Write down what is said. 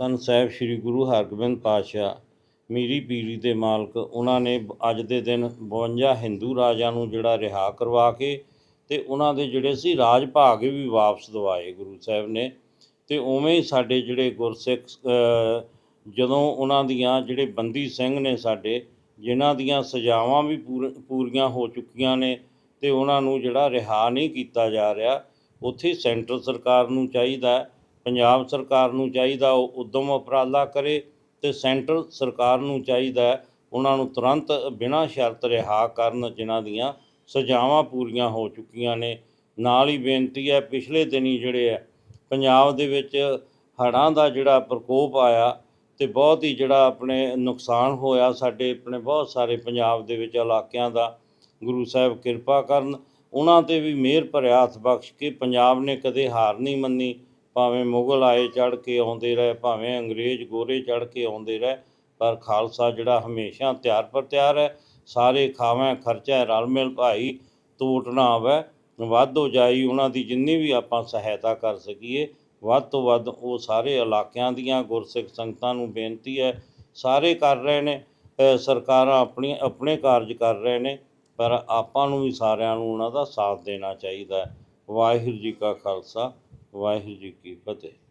ਧੰਨ ਸਾਹਿਬ ਸ੍ਰੀ ਗੁਰੂ ਹਰਗੋਬਿੰਦ ਪਾਤਸ਼ਾਹ ਮੀਰੀ ਪੀਰੀ ਦੇ ਮਾਲਕ ਉਹਨਾਂ ਨੇ ਅੱਜ ਦੇ ਦਿਨ 52 ਹਿੰਦੂ ਰਾਜਿਆਂ ਨੂੰ ਜਿਹੜਾ ਰਿਹਾ ਕਰਵਾ ਕੇ ਤੇ ਉਹਨਾਂ ਦੇ ਜਿਹੜੇ ਸੀ ਰਾਜ ਭਾਗ ਵੀ ਵਾਪਸ ਦਿਵਾਏ ਗੁਰੂ ਸਾਹਿਬ ਨੇ ਤੇ ਉਵੇਂ ਹੀ ਸਾਡੇ ਜਿਹੜੇ ਗੁਰਸਿੱਖ ਜਦੋਂ ਉਹਨਾਂ ਦੀਆਂ ਜਿਹੜੇ ਬੰਦੀ ਸਿੰਘ ਨੇ ਸਾਡੇ ਜਿਨ੍ਹਾਂ ਦੀਆਂ ਸਜ਼ਾਵਾਂ ਵੀ ਪੂਰ- ਪੂਰੀਆਂ ਹੋ ਚੁੱਕੀਆਂ ਨੇ ਤੇ ਉਹਨਾਂ ਨੂੰ ਜਿਹੜਾ ਰਿਹਾ ਨਹੀਂ ਕੀਤਾ ਜਾ ਰਿਹਾ ਉੱਥੇ ਸੈਂਟਰ ਸਰਕਾਰ ਨੂੰ ਚਾਹੀਦਾ ਹੈ, ਪੰਜਾਬ ਸਰਕਾਰ ਨੂੰ ਚਾਹੀਦਾ ਉਹ ਉਦਮ ਉਪਰਾਲਾ ਕਰੇ ਤੇ ਸੈਂਟਰ ਸਰਕਾਰ ਨੂੰ ਚਾਹੀਦਾ ਉਹਨਾਂ ਨੂੰ ਤੁਰੰਤ ਬਿਨਾਂ ਸ਼ਰਤ ਰਿਹਾ ਕਰਨ ਜਿਨ੍ਹਾਂ ਦੀਆਂ ਸਜ਼ਾਵਾਂ ਪੂਰੀਆਂ ਹੋ ਚੁੱਕੀਆਂ ਨੇ। ਨਾਲ ਹੀ ਬੇਨਤੀ ਹੈ, ਪਿਛਲੇ ਦਿਨੀ ਜਿਹੜੇ ਹੈ, ਪੰਜਾਬ ਦੇ ਵਿੱਚ ਹੜ੍ਹਾਂ ਦਾ ਜਿਹੜਾ ਪ੍ਰਕੋਪ ਆਇਆ ਤੇ ਬਹੁਤ ਹੀ ਜਿਹੜਾ ਆਪਣੇ ਨੁਕਸਾਨ ਹੋਇਆ ਸਾਡੇ ਆਪਣੇ ਬਹੁਤ ਸਾਰੇ ਪੰਜਾਬ ਦੇ ਵਿੱਚ ਇਲਾਕਿਆਂ ਦਾ। ਗੁਰੂ ਸਾਹਿਬ ਕਿਰਪਾ ਕਰਨ, ਉਹਨਾਂ ਤੇ ਵੀ ਮਿਹਰ ਭਰਿਆ ਹੱਥ ਬਖਸ਼ ਕੇ ਪੰਜਾਬ ਨੇ ਕਦੇ ਹਾਰ ਨਹੀਂ ਮੰਨੀ। ਭਾਵੇਂ ਮੁਗਲ ਆਏ ਚੜ ਕੇ ਆਉਂਦੇ ਰਹੇ, ਭਾਵੇਂ ਅੰਗਰੇਜ਼ ਗੋਰੇ ਚੜ ਕੇ ਆਉਂਦੇ ਰਹੇ, ਪਰ ਖਾਲਸਾ ਜਿਹੜਾ ਹਮੇਸ਼ਾ ਤਿਆਰ ਪਰ ਤਿਆਰ ਹੈ। ਸਾਰੇ ਖਾਵੇਂ, ਖਰਚਾ, ਰਲ ਮਿਲ ਭਾਈ ਟੂਟ ਨਾ ਆਵੇ। ਵੱਧ ਹੋ ਜਾਈ ਉਹਨਾਂ ਦੀ ਜਿੰਨੀ ਵੀ ਆਪਾਂ ਸਹਾਇਤਾ ਕਰ ਸਕੀਏ, ਵੱਧ ਤੋਂ ਵੱਧ ਉਹ ਸਾਰੇ ਇਲਾਕਿਆਂ ਦੀਆਂ ਗੁਰਸਿੱਖ ਸੰਗਤਾਂ ਨੂੰ ਬੇਨਤੀ ਹੈ। ਸਾਰੇ ਕਰ ਰਹੇ ਨੇ ਸਰਕਾਰਾਂ ਆਪਣੀ, ਆਪਣੇ ਕਾਰਜ ਕਰ ਰਹੇ ਨੇ, ਪਰ ਆਪਾਂ ਨੂੰ ਵੀ ਸਾਰਿਆਂ ਨੂੰ ਉਹਨਾਂ ਦਾ ਸਾਥ ਦੇਣਾ ਚਾਹੀਦਾ ਹੈ। ਵਾਹਿਗੁਰੂ ਜੀ ਕਾ ਖਾਲਸਾ। ਵਾਹਿਗੁਰੂ ਜੀ ਕੀ ਫਤਿਹ।